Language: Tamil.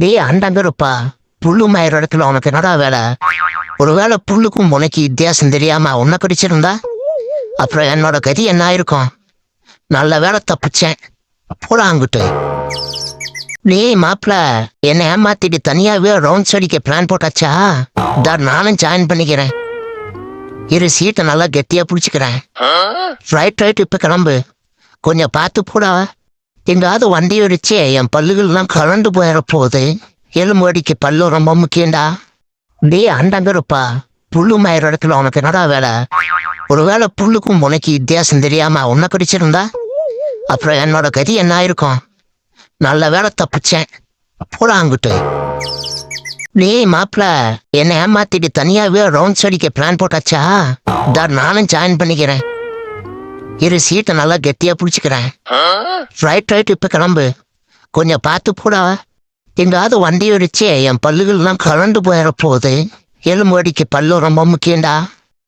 டேய் அண்டங்கருப்பா புல்லு மயிர இடத்துல உனக்கு என்னடா வேலை? ஒருவேளை புல்லுக்கும் உனக்கு வித்தியாசம் தெரியாம உன்னை கடிச்சிருந்தா அப்புறம் என்னோட கதி என்ன ஆயிருக்கும்? நல்ல வேலை தப்பிச்சேன். போடா அங்கிட்டு. நீ மாப்பிள என்னை ஏமாத்திட்டு தனியாவே ரவுண்ட்ஸ் அடிக்க பிளான் போட்டாச்சா? தா நானும் ஜாயின் பண்ணிக்கிறேன். இரு சீட்டை நல்லா கெட்டியா பிடிச்சிக்கிறேன். ரைட் ரைட் இப்ப கிளம்பு. கொஞ்சம் பார்த்து போடா. எங்காவது வண்டி அடிச்சு என் பல்லுகள்லாம் கலந்து போயிட போகுது எலும்பு அடிக்க பல்லு ரொம்ப முக்கியம்டா. டேய் அண்டங்கருப்பா புல்லு மயிர இடத்துல உனக்கு என்னடா வேலை? ஒருவேளை புல்லுக்கும் உனக்கு வித்தியாசம் தெரியாம உன்னை கடிச்சிருந்தா? அப்புறம் என்னோட கதி என்ன ஆயிருக்கும்? நல்ல வேலை தப்பிச்சேன். போடா அங்கிட்டு. நீ மாப்பிள என்னை ஏமாத்திட்டு தனியாவே ரவுண்ட்ஸ் அடிக்க பிளான் போட்டாச்சா? தா நானும் ஜாயின் பண்ணிக்கிறேன். இரு சீட்டை நல்லா கெட்டியா பிடிச்சிக்கிறேன். ரைட் ரைட் இப்ப கிளம்பு. கொஞ்சம் பார்த்து போடா. எங்காவது வண்டி அடிச்சு என் பல்லுகள்லாம் கலண்டு போயிட போகுது. எலும்பு அடிக்க பல்லு ரொம்ப முக்கியம்டா.